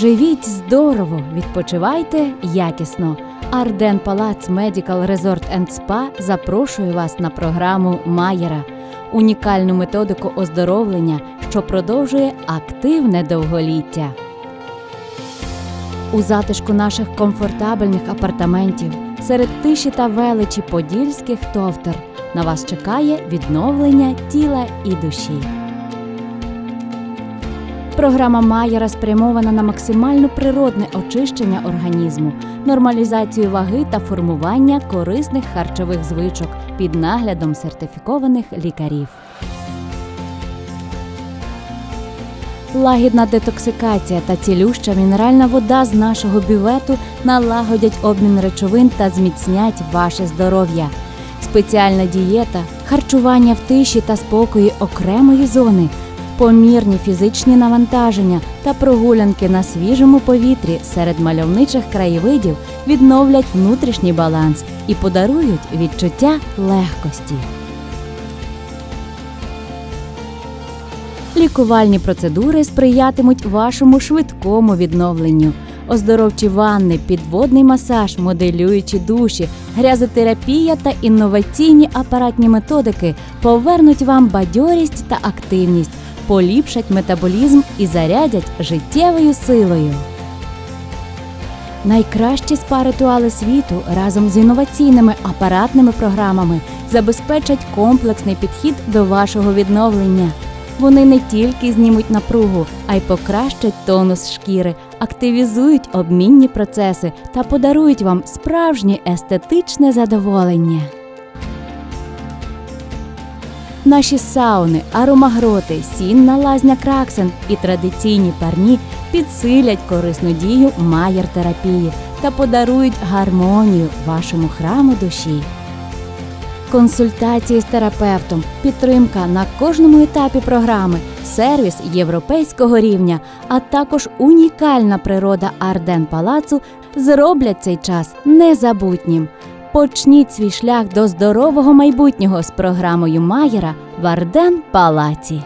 Живіть здорово, відпочивайте якісно. Арден Палац Медікал Резорт енд Спа запрошує вас на програму Майера, унікальну методику оздоровлення, що продовжує активне довголіття. У затишку наших комфортабельних апартаментів серед тиші та величі подільських товтер на вас чекає відновлення тіла і душі. Програма Майера спрямована на максимально природне очищення організму, нормалізацію ваги та формування корисних харчових звичок під наглядом сертифікованих лікарів. Лагідна детоксикація та цілюща мінеральна вода з нашого бювету налагодять обмін речовин та зміцнять ваше здоров'я. Спеціальна дієта, харчування в тиші та спокої окремої зони, помірні фізичні навантаження та прогулянки на свіжому повітрі серед мальовничих краєвидів відновлять внутрішній баланс і подарують відчуття легкості. Лікувальні процедури сприятимуть вашому швидкому відновленню. Оздоровчі ванни, підводний масаж, моделюючі душі, грязотерапія та інноваційні апаратні методики повернуть вам бадьорість та активність, поліпшать метаболізм і зарядять життєвою силою. Найкращі спа-ритуали світу разом з інноваційними апаратними програмами забезпечать комплексний підхід до вашого відновлення. Вони не тільки знімуть напругу, а й покращать тонус шкіри, активізують обмінні процеси та подарують вам справжнє естетичне задоволення. Наші сауни, аромагроти, сінна лазня Краксен і традиційні парні підсилять корисну дію майер-терапії та подарують гармонію вашому храму душі. Консультації з терапевтом, підтримка на кожному етапі програми, сервіс європейського рівня, а також унікальна природа Арден Палацу зроблять цей час незабутнім. Почніть свій шлях до здорового майбутнього з програмою Майера в Арден Палаці.